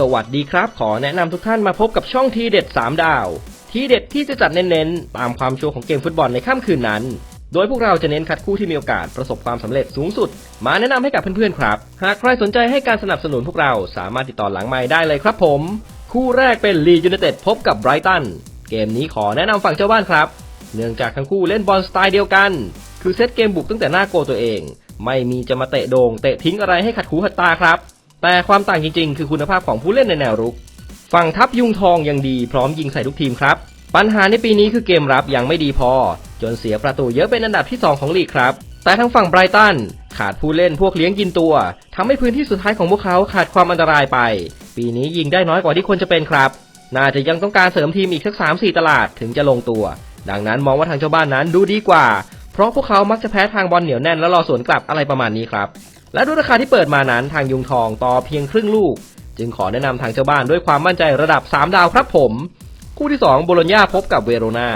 สวัสดีครับ ขอแนะนำทุกท่านมาพบกับช่องทีเด็ด 3 ดาว ทีเด็ดที่จะจัดเน้นๆ ตามความชัวร์ของเกมฟุตบอลในค่ำคืนนั้น โดยพวกเราจะเน้นคัดคู่ที่มีโอกาสประสบความสำเร็จสูงสุด มาแนะนำให้กับเพื่อนๆครับ หากใครสนใจให้การสนับสนุนพวกเราสามารถติดต่อหลังไม้ได้เลยครับผม คู่แรกเป็นลียู n นเต็ดพบกับไบรตันเกมนี้ขอแนะนำฝั่งเจ้าบ้านครับ เนื่องจากทั้งคู่เล่นบอลสไตล์เดียวกัน คือเซตเกมบุกตั้งแต่หน้าโกตัวเอง ไม่มีจะมาเตะโดง่งเตะทิ้งอะไรให้ขัดหูขัดตาครับ แต่ความต่างจริงๆ คือคุณภาพของผู้เล่นในแนวรุก ฝั่งทัพยุงทองยังดีพร้อมยิงใส่ทุกทีมครับ ปัญหาในปีนี้คือเกมรับยังไม่ดีพอ จนเสียประตูเยอะเป็นอันดับที่ 2 ของลีกครับ แต่ทั้งฝั่งไบรตันขาดผู้เล่นพวกเลี้ยงกินตัวทำให้พื้นที่สุดท้ายของพวกเขาขาดความอันตรายไป ปีนี้ยิงได้น้อยกว่าที่ควรจะเป็นครับ น่าจะยังต้องการเสริมทีมอีกสัก 3-4 ตลาดถึงจะลงตัว ดังนั้นมองว่าทางเจ้าบ้านนั้นดูดีกว่า เพราะพวกเขามักจะแพ้ทางบอลเหนียวแน่นแล้วรอสวนกลับอะไรประมาณนี้ครับ และด้วยราคาที่เปิดมานั้นทางยุงทองต่อเพียงครึ่งลูก จึงขอแนะนำทางเจ้าบ้านด้วยความมั่นใจระดับ 3 ดาวครับผม คู่ที่ 2 โบโลญญาพบกับเวโรนา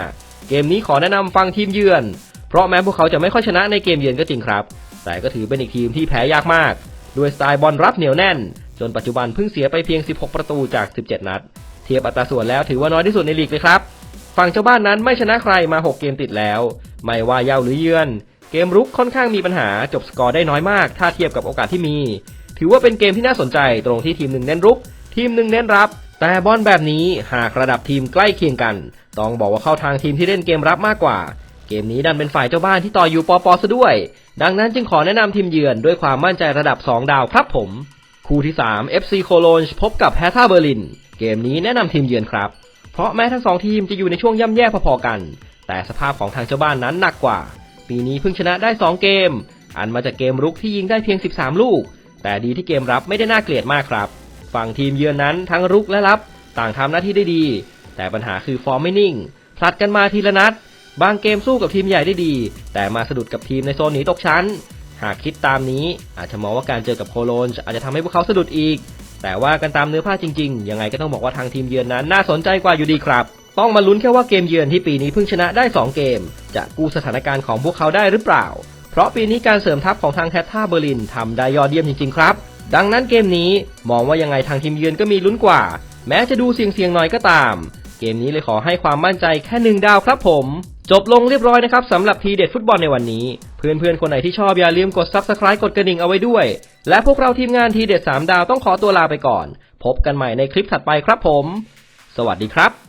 เกมนี้ขอแนะนำฟังทีมเยือน เพราะแม้พวกเขาจะไม่ค่อยชนะในเกมเยือนก็จริงครับ แต่ก็ถือเป็นอีกทีมที่แพ้ยากมาก ด้วยสไตล์บอลรับเหนียวแน่น จนปัจจุบันเพิ่งเสียไปเพียง 16 ประตูจาก 17 นัด เทียบอัตราส่วนแล้วถือว่าน้อยที่สุดในลีกเลยครับฝั่งเจ้าบ้านนั้นไม่ชนะใครมา 6 เกมติดแล้ว ไม่ว่าเย้าหรือเยือน เกมรุกค่อนข้างมีปัญหาจบสกอร์ได้น้อยมาก ถ้าเทียบกับโอกาสที่มี ถือว่าเป็นเกมที่น่าสนใจตรงที่ทีมหนึ่งเน้นรุก ทีมหนึ่งเน้นรับ แต่บอลแบบนี้หากระดับทีมใกล้เคียงกัน ต้องบอกว่าเข้าทางทีมที่เล่นเกมรับมากกว่า เกมนี้ดันเป็นฝ่ายเจ้าบ้านที่ต่ออยู่ปอปอซะด้วย ดังนั้นจึงขอแนะนำทีมเยือนด้วยความมั่นใจระดับ 2 ดาวครับผม คู่ที่ 3 FC โคโลนพบกับแฮท่าเบอร์ลิน เกมนี้แนะนำทีมเยือนครับ เพราะแม้ทั้งสองทีมจะอยู่ในช่วงย่ำแย่พอๆกัน แต่สภาพของทางเจ้าบ้านนั้นหนักกว่า ปีนี้เพิ่งชนะได้ 2 เกม อันมาจากเกมรุกที่ยิงได้เพียง 13 ลูก แต่ดีที่เกมรับไม่ได้น่าเกลียดมากครับ ฝั่งทีมเยือนนั้นทั้งรุกและรับ ต่างทำหน้าที่ได้ดี แต่ปัญหาคือฟอร์มไม่นิ่งผลัดกันมาทีละนัด บางเกมสู้กับทีมใหญ่ได้ดี แต่มาสะดุดกับทีมในโซนหนีตกชั้น หากคิดตามนี้อาจจะมองว่าการเจอกับโคโลนอาจจะทำให้พวกเขาสะดุดอีก แต่ว่ากันตามเนื้อผ้าจริง ๆ ยังไงก็ต้องบอกว่าทางทีมเยือนนั้นน่าสนใจกว่าอยู่ดีครับ ต้องมาลุ้นแค่ว่าเกมเยือนที่ปีนี้เพิ่งชนะได้ 2 เกม จะกู้สถานการณ์ของพวกเขาได้หรือเปล่า เพราะปีนี้การเสริมทัพของทางแคทท่าเบอร์ลินทำได้ยอดเยี่ยมจริงๆครับ ดังนั้นเกมนี้มองว่ายังไงทางทีมเยือนก็มีลุ้นกว่า แม้จะดูเสี่ยงๆหน่อยก็ตาม เกมนี้เลยขอให้ความมั่นใจแค่หนึ่งดาวครับผม จบลงเรียบร้อยนะครับสำหรับทีเด็ดฟุตบอลในวันนี้ เพื่อนๆคนไหนที่ชอบอย่าลืมกด Subscribe กดกระดิ่งเอาไว้ด้วย และพวกเราทีมงานทีเด็ด3ดาวต้องขอตัวลาไปก่อน พบกันใหม่ในคลิปถัดไปครับผม สวัสดีครับ